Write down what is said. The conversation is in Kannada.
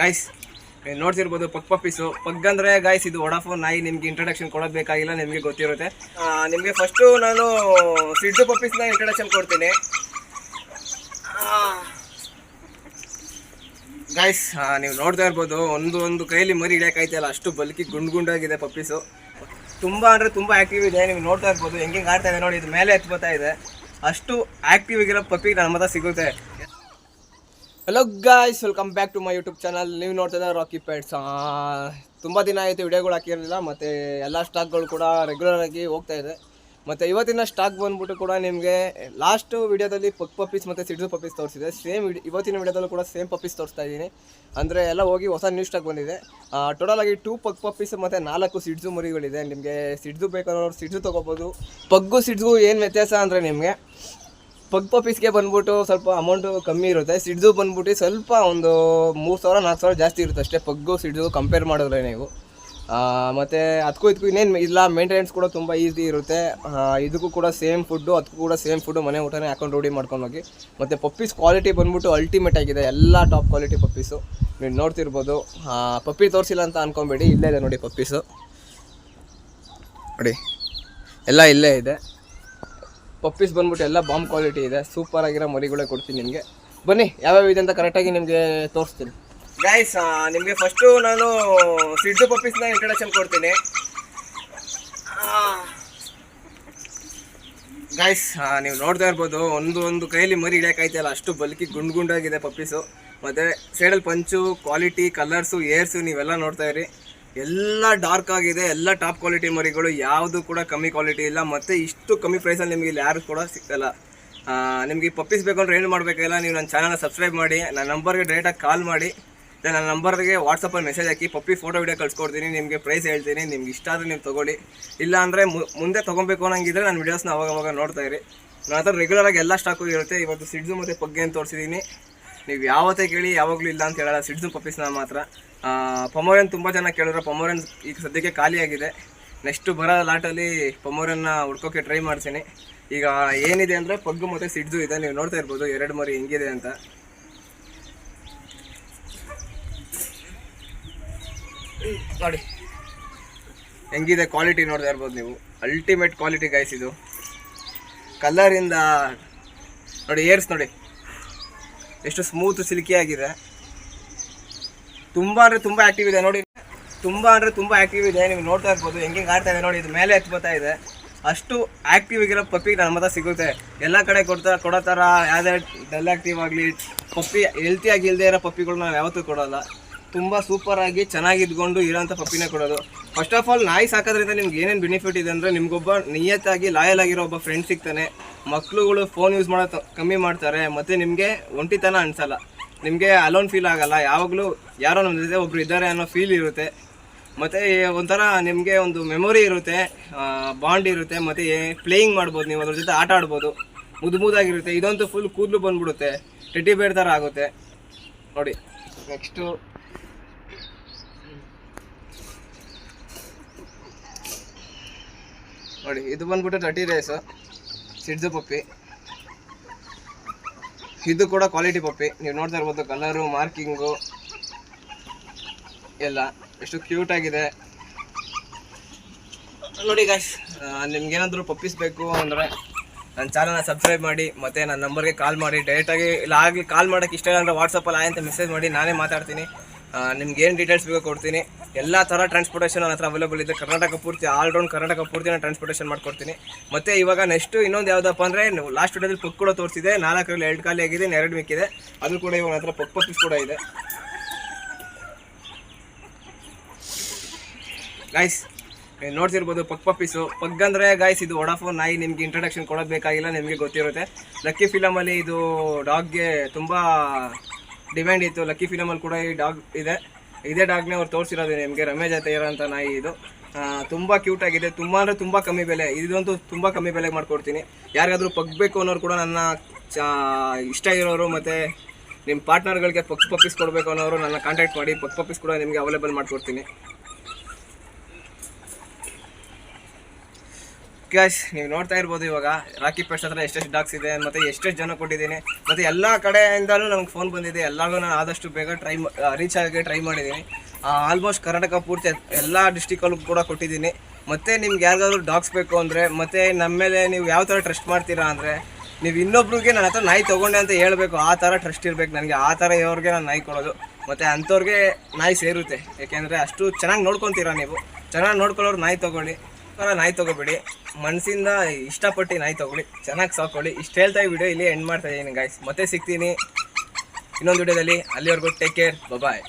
ಗಾಯ್ಸ್ ನೋಡ್ತಿರ್ಬೋದು, ಪಗ್ ಪಪ್ಪೀಸು ಪಗ್ ಅಂದರೆ ಗಾಯ್ಸ್ ಇದು ವಡಾಫೋನ್ ನಾಯಿ. ನಿಮಗೆ ಇಂಟ್ರಡಕ್ಷನ್ ಕೊಡೋದು ಬೇಕಾಗಿಲ್ಲ, ನಿಮಗೆ ಗೊತ್ತಿರುತ್ತೆ. ನಿಮಗೆ ಫಸ್ಟು ನಾನು ಸಿಡ್ಡು ಪಪ್ಪೀಸ್ನ ಇಂಟ್ರಡಕ್ಷನ್ ಕೊಡ್ತೀನಿ. ಗಾಯ್ಸ್ ನೀವು ನೋಡ್ತಾ ಇರ್ಬೋದು, ಒಂದು ಒಂದು ಕೈಯಲ್ಲಿ ಮರಿ ಹಿಡಿಯೋಕ್ಕಾಯ್ತಲ್ಲ ಅಷ್ಟು ಬಲ್ಕಿ ಗುಂಡು ಗುಂಡಾಗಿದೆ ಪಪ್ಪೀಸು ತುಂಬ ಅಂದರೆ ತುಂಬ ಆ್ಯಕ್ಟಿವ್ ಇದೆ. ನೀವು ನೋಡ್ತಾ ಇರ್ಬೋದು, ಹೆಂಗೆ ಆಡ್ತಾ ಇದೆ ನೋಡಿ, ಇದು ಮೇಲೆ ಎತ್ಬೋತಾ ಇದೆ. ಅಷ್ಟು ಆ್ಯಕ್ಟಿವ್ ಆಗಿರೋ ಪಪ್ಪಿಗೆ ನಮ್ಮ ಹತ್ರ ಸಿಗುತ್ತೆ. Hello guys welcome back to my YouTube channel ನೀವು ನೋಡ್ತಾ ಇದ್ದಾರೆ ರಾಕಿ ಪ್ಯಾಡ್ಸ್ ತುಂಬ ದಿನ ಆಯಿತು ವಿಡಿಯೋಗಳು ಹಾಕಿರಲಿಲ್ಲ, ಮತ್ತು ಎಲ್ಲ ಸ್ಟಾಕ್ಗಳು ಕೂಡ ರೆಗ್ಯುಲರ್ ಆಗಿ ಹೋಗ್ತಾ ಇದೆ. ಮತ್ತು ಇವತ್ತಿನ ಸ್ಟಾಕ್ ಬಂದ್ಬಿಟ್ಟು ಕೂಡ ನಿಮಗೆ ಲಾಸ್ಟು ವಿಡಿಯೋದಲ್ಲಿ ಪಕ್ ಪಪ್ಪೀಸ್ ಮತ್ತು ಸಿಡ್ಸು ಪಪ್ಪೀಸ್ ತೋರಿಸಿದೆ. ಸೇಮ್ ಇವತ್ತಿನ ವಿಡಿಯೋದಲ್ಲೂ ಕೂಡ ಸೇಮ್ ಪಪ್ಪೀಸ್ ತೋರಿಸ್ತಾ ಇದ್ದೀನಿ. ಅಂದರೆ ಎಲ್ಲ ಹೋಗಿ ಹೊಸ ನ್ಯೂ ಸ್ಟಾಕ್ ಬಂದಿದೆ. ಟೋಟಲ್ ಆಗಿ ಟೂ ಪಗ್ ಪಪ್ಪೀಸ್ ಮತ್ತು ನಾಲ್ಕು ಸಿಡ್ಸು ಮರಿಗಳಿದೆ. ನಿಮಗೆ ಸಿಡ್ಸು ಬೇಕಾದವ್ರು ಸಿಡ್ಸು ತೊಗೋಬೋದು. ಪಗ್ಗು ಸಿಡ್ಸು ಏನು ವ್ಯತ್ಯಾಸ ಅಂದರೆ ನಿಮಗೆ ಪಗ್ ಪಪ್ಪೀಸ್ಗೆ ಬಂದ್ಬಿಟ್ಟು ಸ್ವಲ್ಪ ಅಮೌಂಟು ಕಮ್ಮಿ ಇರುತ್ತೆ. ಸಿಡ್ಸು ಬಂದ್ಬಿಟ್ಟು ಸ್ವಲ್ಪ ಒಂದು ಮೂರು ಸಾವಿರ, ನಾಲ್ಕು ಸಾವಿರ ಜಾಸ್ತಿ ಇರುತ್ತೆ ಅಷ್ಟೇ. ಪಗ್ಗು ಸಿಡ್ಸು ಕಂಪೇರ್ ಮಾಡಿದ್ರೆ ನೀವು. ಮತ್ತು ಅದಕ್ಕೂ ಇದಕ್ಕೂ ಇನ್ನೇನು ಇಲ್ಲ ಮೇಂಟೆನೆನ್ಸ್ ಕೂಡ ತುಂಬ ಈಸಿ ಇರುತ್ತೆ. ಇದಕ್ಕೂ ಕೂಡ ಸೇಮ್ ಫುಡ್ಡು ಅದಕ್ಕೂ ಕೂಡ ಸೇಮ್ ಫುಡ್ಡು ಮನೆ ಊಟನೇ ಹಾಕೊಂಡು ರೂಢಿ ಮಾಡ್ಕೊಂಡು ಹೋಗಿ. ಮತ್ತು ಪಪ್ಪೀಸ್ ಕ್ವಾಲಿಟಿ ಬಂದ್ಬಿಟ್ಟು ಅಲ್ಟಿಮೇಟ್ ಆಗಿದೆ. ಎಲ್ಲ ಟಾಪ್ ಕ್ವಾಲಿಟಿ ಪಪ್ಪೀಸು ನೀವು ನೋಡ್ತಿರ್ಬೋದು. ಪಪ್ಪಿ ತೋರಿಸಿಲ್ಲ ಅಂತ ಅಂದ್ಕೊಂಬೇಡಿ ಇಲ್ಲೇ ಇದೆ ನೋಡಿ ಪಪ್ಪೀಸು ನೋಡಿ. ಎಲ್ಲ ಇಲ್ಲೇ ಇದೆ. ಪಪ್ಪೀಸ್ ಬಂದ್ಬಿಟ್ಟು ಎಲ್ಲ ಬಾಂಬ್ ಕ್ವಾಲಿಟಿ ಇದೆ. ಸೂಪರ್ ಆಗಿರೋ ಮರಿಗಳೇ ಕೊಡ್ತೀನಿ ನಿಮಗೆ. ಬನ್ನಿ, ಯಾವ್ಯಾವ ಇದೆ ಅಂತ ಕರೆಕ್ಟಾಗಿ ನಿಮಗೆ ತೋರಿಸ್ತೀನಿ. ಗಾಯ್ಸ್ ನಿಮಗೆ ಫಸ್ಟು ನಾನು ಸಿಡ್ಡು ಪಪ್ಪೀಸ್ನ ಇಂಟ್ರಡಕ್ಷನ್ ಕೊಡ್ತೀನಿ. ಗಾಯ್ಸ್ ನೀವು ನೋಡ್ತಾ ಇರ್ಬೋದು, ಒಂದು ಒಂದು ಕೈಯಲ್ಲಿ ಮರಿ ಇಳಿಯಕ್ಕಾಯ್ತಲ್ಲ ಅಷ್ಟು ಬಲ್ಕಿ ಗುಂಡು ಗುಂಡಾಗಿದೆ ಪಪ್ಪೀಸು. ಮತ್ತು ಸೈಡಲ್ಲಿ ಪಂಚು ಕ್ವಾಲಿಟಿ ಕಲರ್ಸು ಏರ್ಸು ನೀವೆಲ್ಲ ನೋಡ್ತಾ ಇರಿ. ಎಲ್ಲ ಡಾರ್ಕ್ ಆಗಿದೆ, ಎಲ್ಲ ಟಾಪ್ ಕ್ವಾಲಿಟಿ ಮರಿಗಳು, ಯಾವುದು ಕೂಡ ಕಮ್ಮಿ ಕ್ವಾಲಿಟಿ ಇಲ್ಲ, ಮತ್ತು ಇಷ್ಟು ಕಮ್ಮಿ ಪ್ರೈಸಲ್ಲಿ ನಿಮಗೆ ಇಲ್ಲಿ ಯಾರು ಕೂಡ ಸಿಗ್ತಲ್ಲ. ನಿಮಗೆ ಪಪ್ಪೀಸ್ ಬೇಕು ಅಂದ್ರೆ ಏನು ಮಾಡಬೇಕಿಲ್ಲ ನೀವು ನನ್ನ ಚಾನಲ್ನ ಸಬ್ಸ್ಕ್ರೈಬ್ ಮಾಡಿ, ನನ್ನ ನಂಬರ್ಗೆ ಡೈರೆಕ್ಟಾಗಿ ಕಾಲ್ ಮಾಡಿ ನನ್ನ ನಂಬರ್ಗೆ ವಾಟ್ಸಪ್ಪಲ್ಲಿ ಮೆಸೇಜ್ ಹಾಕಿ ಪಪ್ಪಿ ಫೋಟೋ ವಿಡಿಯೋ ಕಳ್ಸ್ಕೊಡ್ತೀನಿ, ನಿಮಗೆ ಪ್ರೈಸ್ ಹೇಳ್ತೀನಿ, ನಿಮ್ಗೆ ಇಷ್ಟ ಆದರೆ ನೀವು ತೊಗೊಳ್ಳಿ. ಇಲ್ಲ ಅಂದರೆ ಮುಂದೆ ತೊಗೊಬೇಕು ಅನ್ನೋಂಗಿದ್ರೆ ನನ್ನ ವೀಡಿಯೋಸ್ನ ಅವಾಗ ಅವಾಗ ನೋಡ್ತಾ ನಾನು ಹತ್ರ ರೆಗ್ಯುಲರಾಗಿ ಎಲ್ಲ ಸ್ಟಾಕು ಇರುತ್ತೆ, ಇವತ್ತು ಸಿಡ್ಸು ಮತ್ತು ಪಗ್ಗೆ ಅಂತ ತೋರಿಸಿದ್ದೀನಿ ನೀವು ಯಾವತ್ತೇ ಕೇಳಿ, ಯಾವಾಗಲೂ ಇಲ್ಲ ಅಂತ ಹೇಳಲ್ಲ. ಸಿಡ್ಸು ಪಪ್ಪೀಸ್ನ ಮಾತ್ರ. ಪೊಮೋರಿಯನ್ ತುಂಬ ಜನ ಕೇಳಿದ್ರೆ. ಪೊಮೋರಿಯನ್ ಈಗ ಸದ್ಯಕ್ಕೆ ಖಾಲಿಯಾಗಿದೆ ನೆಕ್ಸ್ಟ್ ಬರೋ ಲಾಟಲ್ಲಿ ಪೊಮೋರಿಯನ್ನ ಹುಡ್ಕೋಕೆ ಟ್ರೈ ಮಾಡ್ತೀನಿ ಈಗ ಏನಿದೆ ಅಂದರೆ ಪಗ್ಗು ಮತ್ತು ಸಿಡ್ಸು ಇದೆ. ನೀವು ನೋಡ್ತಾ ಇರ್ಬೋದು, ಎರಡು ಮರಿ ಹೆಂಗಿದೆ ಅಂತ. ನೋಡಿ. ಹೆಂಗಿದೆ ಕ್ವಾಲಿಟಿ ನೋಡ್ತಾ ಇರ್ಬೋದು ನೀವು. ಅಲ್ಟಿಮೇಟ್ ಕ್ವಾಲಿಟಿ ಗಾಯಿಸಿದು ಕಲರಿಂದ ನೋಡಿ ಏರ್ಸ್ ನೋಡಿ. ಎಷ್ಟು ಸ್ಮೂತ್ ಸಿಲ್ಕಿ ಆಗಿದೆ. ತುಂಬ ಅಂದರೆ ತುಂಬ ಆ್ಯಕ್ಟಿವ್ ಇದೆ ನೋಡಿ. ತುಂಬ ಅಂದರೆ ತುಂಬ ಆ್ಯಕ್ಟಿವ್ ಇದೆ. ನೀವು ನೋಡ್ತಾ ಇರ್ಬೋದು, ಹೆಂಗೆ ಆಡ್ತಾ ಇದೆ ನೋಡಿ. ಇದು ಮೇಲೆ ಎತ್ಬೋತಾ ಇದೆ. ಅಷ್ಟು ಆ್ಯಕ್ಟಿವ್ ಆಗಿರೋ ಪಪ್ಪಿ ನನ್ನ ಹತ್ರ ಸಿಗುತ್ತೆ. ಎಲ್ಲ ಕಡೆ ಕೊಡ್ತಾ, ಕೊಡೋ ಥರ ಯಾವುದೇ ಡಲ್ ಆ್ಯಕ್ಟಿವ್ ಆಗಲಿ ಪಪ್ಪಿ ಹೆಲ್ತಿಯಾಗಿ ಇಲ್ಲದೆ ಇರೋ ಪಪ್ಪಿಗಳು ನಾವು ಯಾವತ್ತೂ ಕೊಡೋಲ್ಲ. ತುಂಬ ಸೂಪರಾಗಿ ಚೆನ್ನಾಗಿ ಇದ್ಕೊಂಡು ಇರೋಂಥ ಪಪ್ಪಿನೇ ಕೊಡೋದು. ಫಸ್ಟ್ ಆಫ್ ಆಲ್ ನಾಯಿ ಸಾಕೋದ್ರಿಂದ ನಿಮ್ಗೆ ಏನೇನು ಬೆನಿಫಿಟ್ ಇದೆ ಅಂದರೆ ನಿಮ್ಗೊಬ್ಬ ನಿಯತ್ತಾಗಿ ಲಾಯಲ್ ಆಗಿರೋ ಒಬ್ಬ ಫ್ರೆಂಡ್ ಸಿಗ್ತಾನೆ. ಮಕ್ಳುಗಳು ಫೋನ್ ಯೂಸ್ ಮಾಡೋ ಕಮ್ಮಿ ಮಾಡ್ತಾರೆ. ಮತ್ತು ನಿಮಗೆ ಒಂಟಿತನ ಅನಿಸಲ್ಲ. ನಿಮಗೆ ಅಲೋನ್ ಫೀಲ್ ಆಗಲ್ಲ. ಯಾವಾಗಲೂ ಯಾರೋ ನಮ್ಮ ಜೊತೆ ಒಬ್ರು ಇದ್ದಾರೆ ಅನ್ನೋ ಫೀಲ್ ಇರುತ್ತೆ. ಮತ್ತು ಒಂಥರ ನಿಮಗೆ ಒಂದು ಮೆಮೊರಿ ಇರುತ್ತೆ. ಬಾಂಡ್ ಇರುತ್ತೆ. ಮತ್ತು ಪ್ಲೇಯಿಂಗ್ ಮಾಡ್ಬೋದು. ನೀವು ಅದ್ರ ಜೊತೆ ಆಟ ಆಡ್ಬೋದು. ಮುದ್ದು ಮುದ್ದಾಗಿರುತ್ತೆ ಇದಂತೂ ಫುಲ್ ಕೂದಲು ಬಂದ್ಬಿಡುತ್ತೆ. ಟೆಡ್ಡಿ ಬೇರ್ ಥರ ಆಗುತ್ತೆ. ನೋಡಿ. ನೆಕ್ಸ್ಟು ನೋಡಿ, ಇದು ಬಂದ್ಬಿಟ್ಟು ತರ್ಟಿ ರೈಸು ಸಿಡ್ದು ಪಪ್ಪಿ. ಇದು ಕೂಡ ಕ್ವಾಲಿಟಿ ಪಪ್ಪಿ. ನೀವು ನೋಡ್ತಾ ಇರ್ಬೋದು ಕಲರು ಮಾರ್ಕಿಂಗು ಎಲ್ಲ. ಎಷ್ಟು ಕ್ಯೂಟ್ ಆಗಿದೆ. ನೋಡಿ ಗಾಯ್ಸ್ ನಿಮ್ಗೇನಾದರೂ ಪಪ್ಪೀಸ್ ಬೇಕು ಅಂದರೆ ನನ್ನ ಚಾನಲ್ನ ಸಬ್ಸ್ಕ್ರೈಬ್ ಮಾಡಿ, ಮತ್ತು ನನ್ನ ನಂಬರ್ಗೆ ಕಾಲ್ ಮಾಡಿ. ಡೈರೆಕ್ಟಾಗಿ ಇಲ್ಲ, ಆಗಲಿ ಕಾಲ್ ಮಾಡೋಕ್ಕೆ ಇಷ್ಟ ಅಂದರೆ ವಾಟ್ಸಪ್ಪಲ್ಲಿ ಆಯ್ ಅಂತ ಮೆಸೇಜ್ ಮಾಡಿ, ನಾನೇ ಮಾತಾಡ್ತೀನಿ. ನಿಮ್ಗೆ ಏನು ಡೀಟೇಲ್ಸ್ ಬೇಕೋ ಕೊಡ್ತೀನಿ. ಎಲ್ಲ ಥರ ಟ್ರಾನ್ಸ್ಪೋರ್ಟೇಷನ್ ನನ್ನ ಹತ್ರ ಅವೈಲೇಬಲ್ ಇದೆ. ಕರ್ನಾಟಕ ಪೂರ್ತಿ ಆಲ್ ರೌಂಡ್ ಕರ್ನಾಟಕ ಪೂರ್ತಿ ನಾನು ಟ್ರಾನ್ಸ್ಪೋರ್ಟೇಷನ್ ಮಾಡ್ಕೊಡ್ತೀನಿ. ಮತ್ತು ಇವಾಗ ನೆಕ್ಸ್ಟು ಇನ್ನೊಂದು ಯಾವುದಪ್ಪ ಅಂದರೆ ಲಾಸ್ಟ್ ವಿಡಿಯೋದಲ್ಲಿ ಪಕ್ ಕೂಡ ತೋರಿಸಿದೆ. ನಾಲ್ಕರಲ್ಲಿ ಎರಡು ಖಾಲಿ ಆಗಿದೆ ಎರಡು ಮಿಕ್ಕಿದೆ. ಅದು ಕೂಡ ಇವಾಗ ಹತ್ರ ಪಕ್ ಪಪ್ಪೀಸ್ ಕೂಡ ಇದೆ. ಗಾಯ್ಸ್ ನೋಡ್ತಿರ್ಬೋದು ಪಕ್ ಪಪ್ಪೀಸು ಪಗ್ ಅಂದರೆ ಗಾಯ್ಸ್ ಇದು ವಡಾಫೋನ್ ನಾಯಿ ನಿಮ್ಗೆ ಇಂಟ್ರಡಕ್ಷನ್ ಕೊಡೋದು ಬೇಕಾಗಿಲ್ಲ, ನಿಮಗೆ ಗೊತ್ತಿರುತ್ತೆ. ಲಕ್ಕಿ ಫಿಲಮಲ್ಲಿ ಇದು ಡಾಗ್ಗೆ ತುಂಬ ಡಿಮ್ಯಾಂಡ್ ಇತ್ತು. ಲಕ್ಕಿ ಫಿಲಮಲ್ಲಿ ಕೂಡ ಈ ಡಾಗ್ ಇದೆ. ಇದೇ ಡಾಗ್ನೇ ಅವ್ರು ತೋರಿಸಿರೋದು ನಿಮಗೆ ರಮೇಶ್ ಜೊತೆ ಅಂತ ನಾಯಿ ಇದು. ತುಂಬ ಕ್ಯೂಟ್ ಆಗಿದೆ. ತುಂಬ ಅಂದರೆ ತುಂಬ ಕಮ್ಮಿ ಬೆಲೆ. ಇದಂತೂ ತುಂಬ ಕಮ್ಮಿ ಬೆಲೆಗೆ ಮಾಡ್ಕೊಡ್ತೀನಿ. ಯಾರಿಗಾದರೂ ಪಗ್ಬೇಕು ಅನ್ನೋರು ಕೂಡ ನನ್ನ ಇಷ್ಟ ಇರೋರು ಮತ್ತು ನಿಮ್ಮ ಪಾರ್ಟ್ನರ್ಗಳಿಗೆ ಪಗ್ ಪಪ್ಪೀಸ್ ಕೊಡಬೇಕು ಅನ್ನೋರು ನನ್ನ ಕಾಂಟ್ಯಾಕ್ಟ್ ಮಾಡಿ, ಪಗ್ ಪಪ್ಪೀಸ್ ಕೂಡ ನಿಮಗೆ ಅವೈಲೇಬಲ್ ಮಾಡಿಕೊಡ್ತೀನಿ. ಗಾಯ್ಸ್ ನೀವು ನೋಡ್ತಾ ಇರ್ಬೋದು ಇವಾಗ ರಾಕಿ ಪೆಟ್ಸ್ ಹತ್ರ ಎಷ್ಟೆಷ್ಟು ಡಾಕ್ಸ್ ಇದೆ, ಮತ್ತು ಎಷ್ಟೆಷ್ಟು ಜನ ಕೊಟ್ಟಿದ್ದೀನಿ, ಮತ್ತು ಎಲ್ಲ ಕಡೆಯಿಂದಲೂ ನಮ್ಗೆ ಫೋನ್ ಬಂದಿದೆ. ಎಲ್ಲರಿಗೂ ನಾನು ಆದಷ್ಟು ಬೇಗ ಟ್ರೈ ರೀಚ್ ಆಗೋಕ್ಕೆ ಟ್ರೈ ಮಾಡಿದ್ದೀನಿ. ಆಲ್ಮೋಸ್ಟ್ ಕರ್ನಾಟಕ ಪೂರ್ತಿ ಎಲ್ಲ ಡಿಸ್ಟಿಕಲ್ಲೂ ಕೂಡ ಕೊಟ್ಟಿದ್ದೀನಿ. ಮತ್ತು ನಿಮ್ಗೆ ಯಾರಿಗಾದ್ರೂ ಡಾಕ್ಸ್ ಬೇಕು ಅಂದರೆ, ಮತ್ತು ನಮ್ಮ ಮೇಲೆ ನೀವು ಯಾವ ಥರ ಟ್ರಸ್ಟ್ ಮಾಡ್ತೀರಾ ಅಂದರೆ, ನೀವು ಇನ್ನೊಬ್ರಿಗೆ ನನ್ನ ಹತ್ರ ನಾಯಿ ತೊಗೊಂಡೆ ಅಂತ ಹೇಳಬೇಕು, ಆ ಥರ ಟ್ರಸ್ಟ್ ಇರಬೇಕು. ನನಗೆ ಆ ಥರ ಇವ್ರಿಗೆ ನಾನು ನಾಯಿ ಕೊಡೋದು. ಮತ್ತು ಅಂಥವ್ರಿಗೆ ನಾಯಿ ಸೇರುತ್ತೆ. ಏಕೆಂದರೆ ಅಷ್ಟು ಚೆನ್ನಾಗಿ ನೋಡ್ಕೊತೀರಾ ನೀವು. ಚೆನ್ನಾಗಿ ನೋಡ್ಕೊಳ್ಳೋರು ನಾಯಿ ತೊಗೊಳ್ಳಿ. ಥರ ನಾಯಿ ತಗೋಬೇಡಿ. ಮನಸ್ಸಿಂದ ಇಷ್ಟಪಟ್ಟು ನಾಯಿ ತಗೊಳ್ಳಿ. ಚೆನ್ನಾಗಿ ಸಾಕೊಳ್ಳಿ ಇಷ್ಟು ಹೇಳ್ತಾ ಈ ವಿಡಿಯೋ ಇಲ್ಲಿ ಎಂಡ್ ಮಾಡ್ತಾ ಇದ್ದೀನಿ ಗಾಯ್ಸ್ ಮತ್ತೆ ಸಿಗ್ತೀನಿ ಇನ್ನೊಂದು ವಿಡಿಯೋದಲ್ಲಿ. ಅಲ್ಲಿವರೆಗೂ ಟೇಕ್ ಕೇರ್ ಬಾಯ್